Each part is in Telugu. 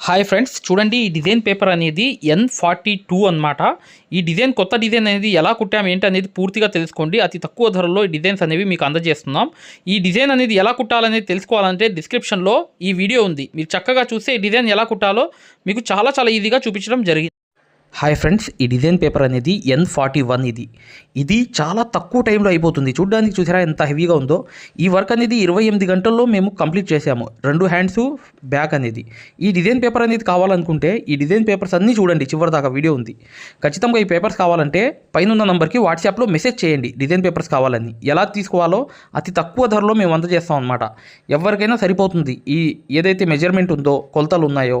హాయ్ ఫ్రెండ్స్ చూడండి ఈ డిజైన్ పేపర్ అనేది ఎన్ ఫార్టీ టూ అనమాట ఈ డిజైన్ కొత్త డిజైన్ అనేది ఎలా కుట్టాం ఏంటి అనేది పూర్తిగా తెలుసుకోండి. అతి తక్కువ ధరలో ఈ డిజైన్స్ అనేవి మీకు అందజేస్తున్నాం. ఈ డిజైన్ అనేది ఎలా కుట్టాలనేది తెలుసుకోవాలంటే డిస్క్రిప్షన్లో ఈ వీడియో ఉంది. మీరు చక్కగా చూస్తే ఈ డిజైన్ ఎలా కుట్టాలో మీకు చాలా చాలా ఈజీగా చూపించడం జరిగింది హాయ్ ఫ్రెండ్స్ ఈ డిజైన్ పేపర్ అనేది ఎన్ ఫార్టీ వన్ ఇది. ఇది చాలా తక్కువ టైంలో అయిపోతుంది. చూడడానికి చూసారా ఎంత హెవీగా ఉందో? ఈ వర్క్ అనేది ఇరవై ఎనిమిది గంటల్లో మేము కంప్లీట్ చేసాము రెండు హ్యాండ్స్ బ్యాక్ అనేది. ఈ డిజైన్ పేపర్ అనేది కావాలనుకుంటే ఈ డిజైన్ పేపర్స్ అన్నీ చూడండి చివరి దాకా వీడియో ఉంది. ఖచ్చితంగా ఈ పేపర్స్ కావాలంటే పైన ఉన్న నంబర్కి వాట్సాప్లో మెసేజ్ చేయండి డిజైన్ పేపర్స్ కావాలని. ఎలా తీసుకోవాలో అతి తక్కువ ధరలో మేము అందజేస్తాం అనమాట ఎవరికైనా సరిపోతుంది. ఈ ఏదైతే మెజర్మెంట్ ఉందో కొలతలు ఉన్నాయో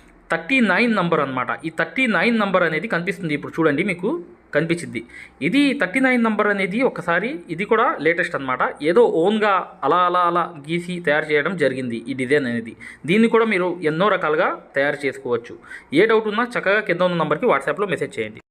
థర్టీ నైన్ నంబర్ అనమాట ఈ థర్టీ నైన్ నంబర్ అనేది కనిపిస్తుంది ఇప్పుడు చూడండి మీకు కనిపించింది. ఇది థర్టీ నైన్ నంబర్ అనేది ఒకసారి ఇది కూడా లేటెస్ట్ అనమాట ఏదో ఓన్గా అలా అలా అలా గీసి తయారు చేయడం జరిగింది ఈ డిజైన్ అనేది. దీన్ని కూడా మీరు ఎన్నో రకాలుగా తయారు చేసుకోవచ్చు. ఏ డౌట్ ఉన్నా చక్కగా కింద ఉన్న నంబర్కి వాట్సాప్లో మెసేజ్ చేయండి.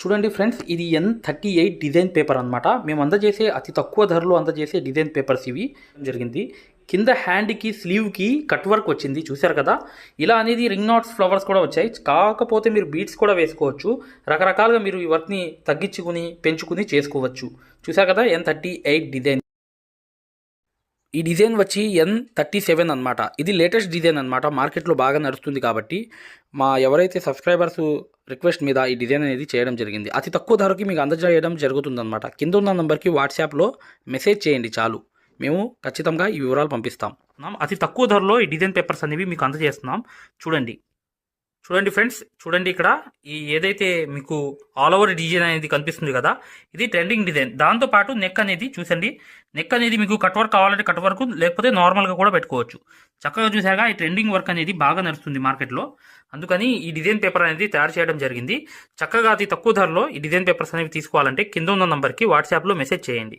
చూడండి ఫ్రెండ్స్ ఇది N thirty eight design paper అనమాట మేము అందజేసే అతి తక్కువ ధరలో అందజేసే డిజైన్ పేపర్స్ ఇవి. జరిగింది. కింద హ్యాండ్కి స్లీవ్కి కట్ వర్క్ వచ్చింది. చూశారు కదా? ఇలా అనేది రింగ్ నాట్స్ ఫ్లవర్స్ కూడా వచ్చాయి. కాకపోతే మీరు బీట్స్ కూడా వేసుకోవచ్చు. రకరకాలుగా మీరు ఈ వర్క్ని తగ్గించుకుని పెంచుకుని చేసుకోవచ్చు. చూశారు కదా? N thirty eight design. ఈ డిజైన్ వచ్చి ఎన్ థర్టీ సెవెన్ అనమాట ఇది లేటెస్ట్ డిజైన్ అనమాట మార్కెట్లో బాగా నడుస్తుంది కాబట్టి మా ఎవరైతే సబ్స్క్రైబర్స్ రిక్వెస్ట్ మీద ఈ డిజైన్ అనేది చేయడం జరిగింది. అతి తక్కువ ధరకి మీకు అందజేయడం జరుగుతుందన్నమాట. కింద ఉన్న నెంబర్కి వాట్సాప్లో మెసేజ్ చేయండి చాలు. మేము ఖచ్చితంగా ఈ వివరాలు పంపిస్తాం. అతి తక్కువ ధరలో ఈ డిజైన్ పేపర్స్ అనేవి మీకు అందజేస్తున్నాం. చూడండి. చూడండి ఫ్రెండ్స్ చూడండి ఇక్కడ ఈ ఏదైతే మీకు ఆల్ ఓవర్ డిజైన్ అనేది కనిపిస్తుంది కదా ఇది ట్రెండింగ్ డిజైన్. దాంతో పాటు నెక్ అనేది చూసండి. నెక్ అనేది మీకు కట్ వర్క్ కావాలంటే కట్ వర్క్ లేకపోతే నార్మల్గా కూడా పెట్టుకోవచ్చు. చక్కగా చూసాక ఈ ట్రెండింగ్ వర్క్ అనేది బాగా నడుస్తుంది మార్కెట్లో అందుకని ఈ డిజైన్ పేపర్ అనేది తయారు చేయడం జరిగింది. చక్కగా అతి తక్కువ ధరలో ఈ డిజైన్ పేపర్స్ అనేవి తీసుకోవాలంటే కింద ఉన్న నంబర్కి వాట్సాప్లో మెసేజ్ చేయండి.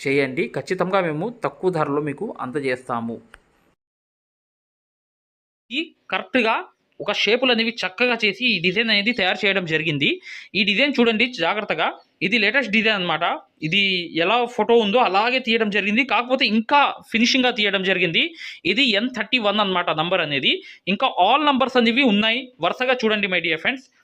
చేయండి. ఖచ్చితంగా మేము తక్కువ ధరలో మీకు అందజేస్తాము. ఈ కరెక్ట్గా ఒక షేపులు అనేవి చక్కగా చేసి ఈ డిజైన్ అనేది తయారు చేయడం జరిగింది. ఈ డిజైన్ చూడండి జాగ్రత్తగా. ఇది లేటెస్ట్ డిజైన్ అన్నమాట. ఇది ఎలా ఫోటో ఉందో అలాగే తీయడం జరిగింది. కాకపోతే ఇంకా ఫినిషింగ్గా తీయడం జరిగింది. ఇది ఎన్ థర్టీ వన్ అనమాట నంబర్ అనేది. ఇంకా ఆల్ నంబర్స్ అనేవి ఉన్నాయి. వరుసగా చూడండి మై డియర్ ఫ్రెండ్స్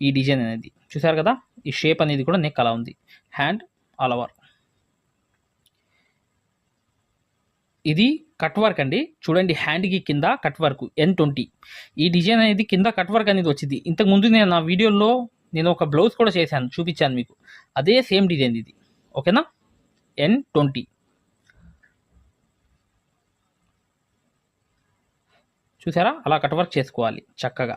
ఈ డిజైన్ అనేది. చూసారు కదా? ఈ షేప్ అనేది కూడా నెక్ అలా ఉంది. హ్యాండ్ ఆల్ ఓవర్ ఇది కట్ వర్క్ అండి. చూడండి హ్యాండ్కి కింద కట్ వర్క్ ఎన్ ట్వంటీ ఈ డిజైన్ అనేది కింద కట్ వర్క్ అనేది వచ్చింది. ఇంతకుముందు నేను నా వీడియోలో నేను ఒక బ్లౌజ్ కూడా చేశాను చూపించాను మీకు. అదే సేమ్ డిజైన్ ఇది. ఓకేనా ఎన్ ట్వంటీ చూసారా అలా కట్ వర్క్ చేసుకోవాలి చక్కగా.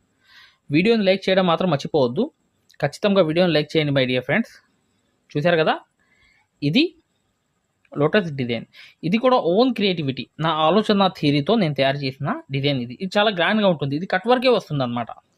వీడియోని లైక్ చేయడం మాత్రం మర్చిపోవద్దు. ఖచ్చితంగా వీడియోని లైక్ చేయండి మై డియర్ ఫ్రెండ్స్. చూశారు కదా? ఇది లోటస్ డిజైన్. ఇది కూడా ఓన్ క్రియేటివిటీ. నా ఆలోచన థియరీతో నేను తయారు చేసిన డిజైన్ ఇది. ఇది చాలా గ్రాండ్గా ఉంటుంది. ఇది కట్ వర్కే వస్తుంది అనమాట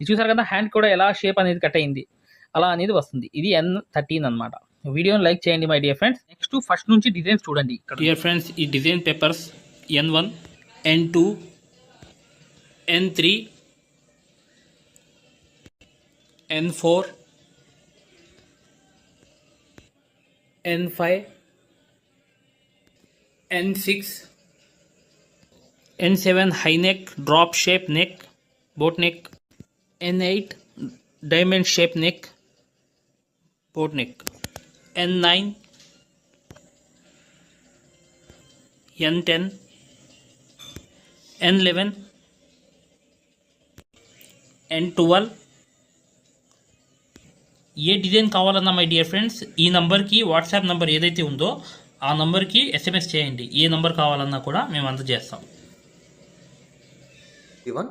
ఇది చూసారు కదా హ్యాండ్ కూడా ఎలా షేప్ అనేది కట్ అయింది. అలా అనేది వస్తుంది. ఇది ఎన్ థర్టీన్ అనమాట వీడియోని లైక్ చేయండి my dear friends next first నుంచి డిజైన్స్ చూడండి డియర్ ఫ్రెండ్స్ ఈ design papers N one N two N three N four N five N six N seven high neck drop shape neck boat neck N8 diamond shape neck, boat neck, N9, N10, N11, N12 ఏ డిజైన్ కావాలన్నా మై డియర్ ఫ్రెండ్స్ ఈ నంబర్కి వాట్సాప్ నంబర్ ఏదైతే ఉందో ఆ నంబర్కి ఎస్ఎంఎస్ చేయండి. ఏ నంబర్ కావాలన్నా కూడా మేము అందజేస్తాం. ఇవన్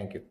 థ్యాంక్ యూ